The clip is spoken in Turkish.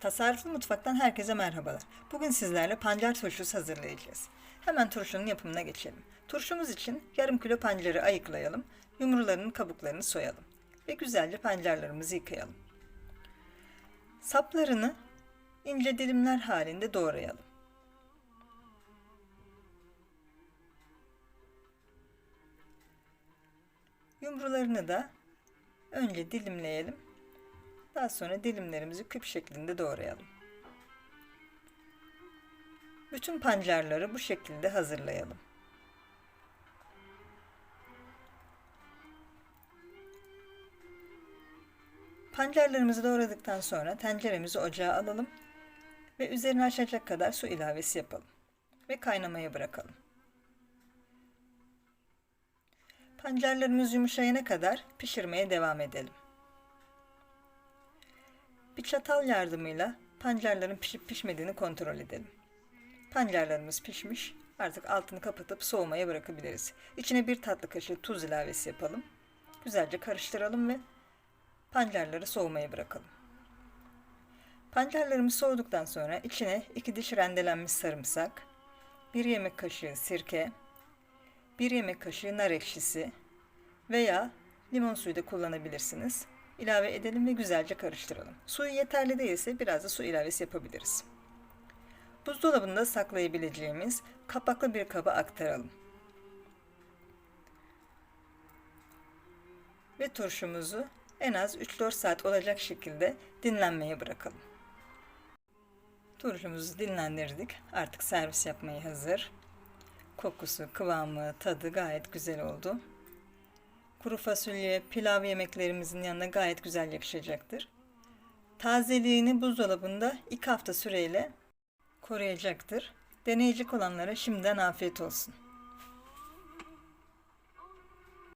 Tasarruflu Mutfak'tan herkese merhabalar. Bugün sizlerle pancar turşusu hazırlayacağız. Hemen turşunun yapımına geçelim. Turşumuz için yarım kilo pancarı ayıklayalım, yumrularının kabuklarını soyalım ve güzelce pancarlarımızı yıkayalım. Saplarını ince dilimler halinde doğrayalım. Yumrularını da önce dilimleyelim. Daha sonra dilimlerimizi küp şeklinde doğrayalım. Bütün pancarları bu şekilde hazırlayalım. Pancarlarımızı doğradıktan sonra tenceremizi ocağa alalım ve üzerine aşacak kadar su ilavesi yapalım ve kaynamaya bırakalım. Pancarlarımız yumuşayana kadar pişirmeye devam edelim. Bir çatal yardımıyla pancarların pişip pişmediğini kontrol edelim. Pancarlarımız pişmiş. Artık altını kapatıp soğumaya bırakabiliriz. İçine bir tatlı kaşığı tuz ilavesi yapalım. Güzelce karıştıralım ve pancarları soğumaya bırakalım. Pancarlarımız soğuduktan sonra içine 2 diş rendelenmiş sarımsak, 1 yemek kaşığı sirke, 1 yemek kaşığı nar ekşisi veya limon suyu da kullanabilirsiniz. İlave edelim ve güzelce karıştıralım. Suyu yeterli değilse biraz da su ilavesi yapabiliriz. Buzdolabında saklayabileceğimiz kapaklı bir kaba aktaralım. Ve turşumuzu en az 3-4 saat olacak şekilde dinlenmeye bırakalım. Turşumuzu dinlendirdik. Artık servis yapmaya hazır. Kokusu, kıvamı, tadı gayet güzel oldu. Kuru fasulye, pilav yemeklerimizin yanına gayet güzel yakışacaktır. Tazeliğini buzdolabında 2 hafta süreyle koruyacaktır. Deneyecek olanlara şimdiden afiyet olsun.